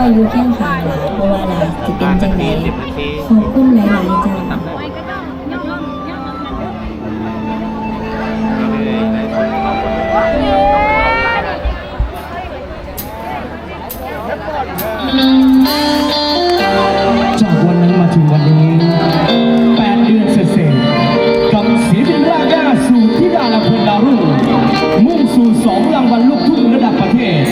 อยอยู่เคียงขางหลานเพราะว่าหลาจะเป็นจังไดขอบคุณหลายๆจ้าจากวันนั้นมาถึงวันนี้แปดเดือนเสร็จกับศิลปินรากหน้าสู่ที่ดาลำเพลินดาวรุ่งมุ่งสู่สองรางวัลลูกทุ่งระดับประเทศ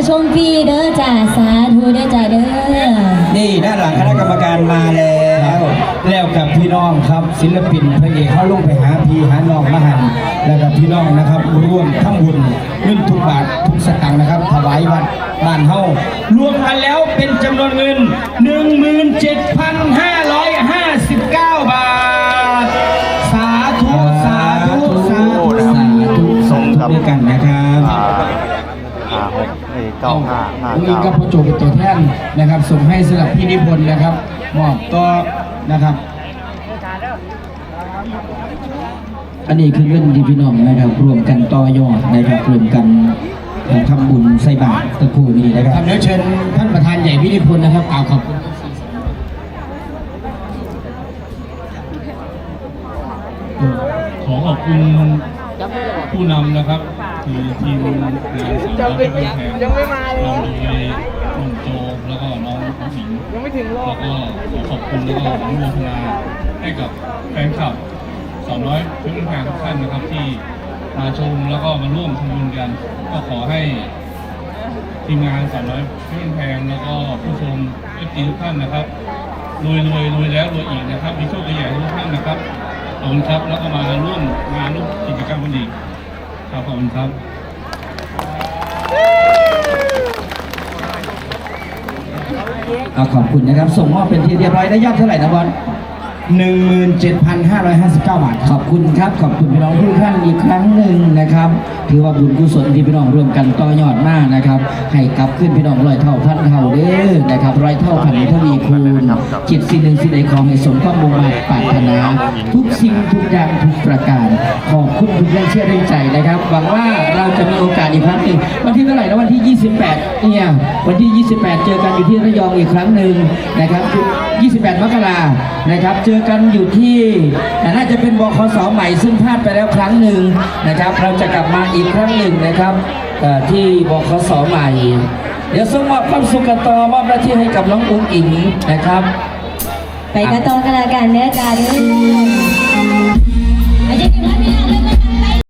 มาชมฟรีเด้อจ้าสาธุเด้อจ้าเด้อนี่ด้านหลังคณะกรรมการมาแล้ว แล้วกับพี่น้องครับศิลปินพระเอกเขาลงไปหาพี่หาน้องมาหันแล้วกับพี่น้องนะครับร่วมทั้งบุญเงินทุกบาททุกสตางค์นะครับถวายวัดบ้านเฮารวมกันแล้วเป็นจำนวนเงิน 17,559 บาท สาธุ สาธุ สาธุสาธุสมกับ ด้วยกันนะครับ อ่าห้าหก เอ้ยเก้าห้าห้าวันนี้เก้าก็พอโจเป็นตัวแทนนะครับส่งให้สำหรับพี่นิพนธ์นะครับมอบต่อนะครับ อันนี้คือเรื่องที่พี่น้องนะครับรวมกันต่อยอดนะครับรวมกันทำบุญใส่บาตรตะครู่นี้นะคครัรับบเดี๋ยวเชิญท่านประธานใหญ่พินิพนธ์นะครับกล่าวขอบคุณขอขอบคุณผู้นำนะครับ คือทีมงานสามร้อยเป็นแทนยังไม่มาเลยนำโดยน้องโจแล้วก็น้องผู้หญิงยังไม่ถึงรอบแล้วก็ขอขอบคุณแล้วก็อนุโมทนาให้กับแฟนคลับสาวน้อยเพื่อนแฟนทุกท่านนะครับที่มาชมแล้วก็มาร่วมทำบุญกัน ก็ขอให้ทีมงานสาวน้อยเพื่อนแพงแล้วก็ผู้ชมเอฟซีทุกท่านนะครับรวยรวยรวยแล้วรวยอีกนะครับมีโชคใหญ่ทุกท่านนะครับขอบคุณครับแล้วก็มาร่วมงานร่วมกิจกรรมกันอีกครับ ขอบคุณครับเอาขอบคุณนะครับ ส่งมอบเป็นที่เรียบร้อยได้ยอดเท่าไหร่นะบอล17,559 บาท ขอบคุณครับ ขอบคุณพี่น้องทุกท่านอีกครั้งหนึ่งนะครับ ถือว่าบุญกุศลที่พี่น้องร่วมกันต่อยอดมากนะครับ ให้กลับขึ้นพี่น้องร้อยเท่าพันเท่าเด้อนะครับร้อยเท่าพันทวีคูณจิตสิ่งหนึ่งสิ่งใดของในสมความมุ่งมั่นปรารถนา ทุกสิ่งทุกอย่างทุกประการ ขอบคุณทุกแรงเชื่อแรงใจนะครับ หวังว่าเราจะมีโอกาสอีกครั้งหนึ่งวันที่เท่าไหร่นะวันที่ 28 เนี่ยวันที่ 28 เจอกันอยู่ที่ระยองอีกครั้งหนึ่งนะครับ28 มกรานะครับ เจอกันอยู่ที่น่าจะเป็นบคสใหม่ซึ่งพลาดไปแล้วครั้งหนึ่งนะครับ เราจะกลับมาอีกครั้งหนึ่งนะครับเอ่อที่บคสใหม่ เดี๋ยวส่งมอบความสุขกันต่อมอบหน้าที่ให้กับน้องอุ้งอิงนะครับ ไปกระตองกันละกันเด้อจ้าเด้ออาจารย์ถึงท่าน